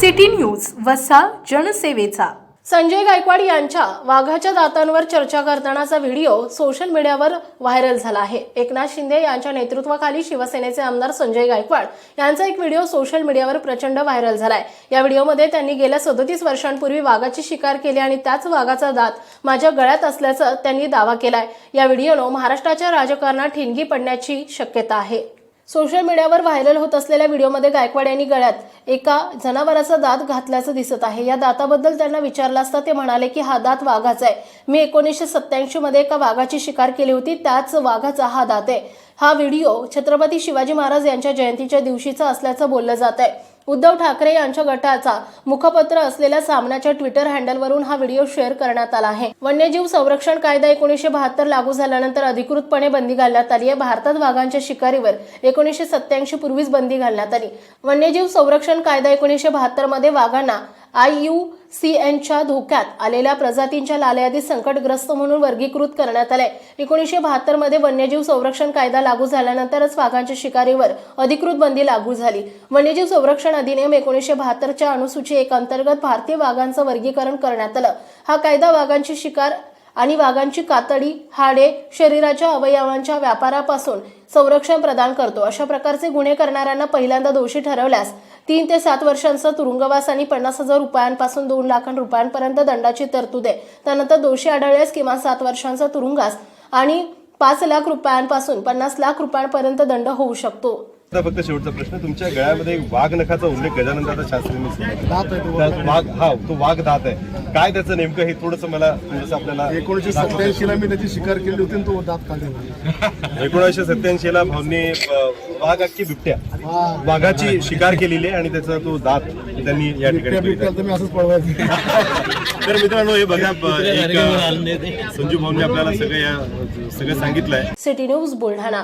City news वसा जनसेवेचा. संजय गायकवाड यांच्या वाघाच्या दातांवर चर्चा करतानाचा व्हिडिओ सोशल मीडियावर व्हायरल झाला आहे. एकनाथ शिंदे यांच्या नेतृत्वाखाली शिवसेनेचे आमदार संजय गायकवाड यांचा एक व्हिडिओ सोशल मीडियावर प्रचंड व्हायरल झालाय. या व्हिडिओमध्ये त्यांनी गेल्या सदोतीस वर्षांपूर्वी वाघाची शिकार केली आणि त्याच वाघाचा दात माझ्या गळ्यात असल्याचं त्यांनी दावा केलाय. या व्हिडिओनं महाराष्ट्राच्या राजकारणात ठिणगी पडण्याची शक्यता आहे. सोशल मीडियावर व्हायरल होत असलेल्या व्हिडिओमध्ये गायकवाड यांनी गळ्यात एका जनावराचा दात घातल्याचं दिसत आहे. या दाताबद्दल त्यांना विचारलं असता ते म्हणाले की हा दात वाघाचा आहे. मी एकोणीसशे सत्त्याऐंशीमध्ये एका वाघाची शिकार केली होती. त्याच वाघाचा हा दात आहे. हा व्हिडिओ छत्रपती शिवाजी महाराज यांच्या जयंतीच्या दिवशीचा असल्याचं बोललं जात आहे उद्धव ठाकरे यांच्या गटाचा मुखपत्र असलेल्या सामनाच्या ट्विटर हँडलवरून हा व्हिडिओ शेअर करण्यात आला आहे. वन्यजीव संरक्षण कायदा एकोणीसशे बहात्तर लागू झाल्यानंतर अधिकृतपणे बंदी घालण्यात आली आहे. भारतात वाघांच्या शिकारीवर एकोणीसशे सत्याऐंशी पूर्वीच बंदी घालण्यात आली. वन्यजीव संरक्षण कायदा एकोणीसशे बहात्तरमध्ये वाघांना आय यू सी एनच्या धोक्यात आलेल्या प्रजातींच्या लालयादीत संकटग्रस्त म्हणून वर्गीकृत करण्यात आले एकोणीसशे बहात्तरमध्ये वन्यजीव संरक्षण कायदा लागू झाल्यानंतरच वाघांच्या शिकारीवर अधिकृत बंदी लागू झाली. वन्यजीव संरक्षण अधिनियम एकोणीसशे बहात्तरच्या अनुसूची एक अंतर्गत भारतीय वाघांचं वर्गीकरण करण्यात आलं. हा कायदा वाघांची शिकार आणि वाघांची कातडी हाडे शरीराच्या अवयवांच्या व्यापारापासून संरक्षण प्रदान करतो. अशा प्रकारचे गुन्हे करणाऱ्यांना पहिल्यांदा दोषी ठरवल्यास तीन ते सात वर्षांचा तुरुंगवास आणि पन्नास हजार रुपयांपासून दोन लाख रुपयांपर्यंत दंडाची तरतूद आहे. त्यानंतर दोषी आढळल्यास किमान सात वर्षांचा तुरुंगास आणि पाच लाख रुपयांपासून पन्नास लाख रुपयांपर्यंत दंड होऊ शकतो. आता फक्त शेवटचा प्रश्न तुमच्या गळ्यामध्ये वाघ नखाचा उल्लेख गजानन दादा शास्त्रींनी केला. दात आहे तो त्यात वाघ हा तो वाघ दात आहे. काय त्याचं नेमकं हे थोडस मला थोडस आपल्याला एकोणीसशे सत्याऐंशी ला मी त्याची शिकार केली होती आणि तो दात काढलेला एकोणीसशे सत्याऐंशी ला भावनी वाघ अख्खी बिबट्या. वाघाची शिकार केलेली आहे आणि त्याचा तो दात त्यांनी या ठिकाणी तर मी असंच पळवायचं. तर मित्रांनो हे बघा एक संजू भाऊनी आपल्याला सगळं या सगळं सांगितलंय. City news Buldhana.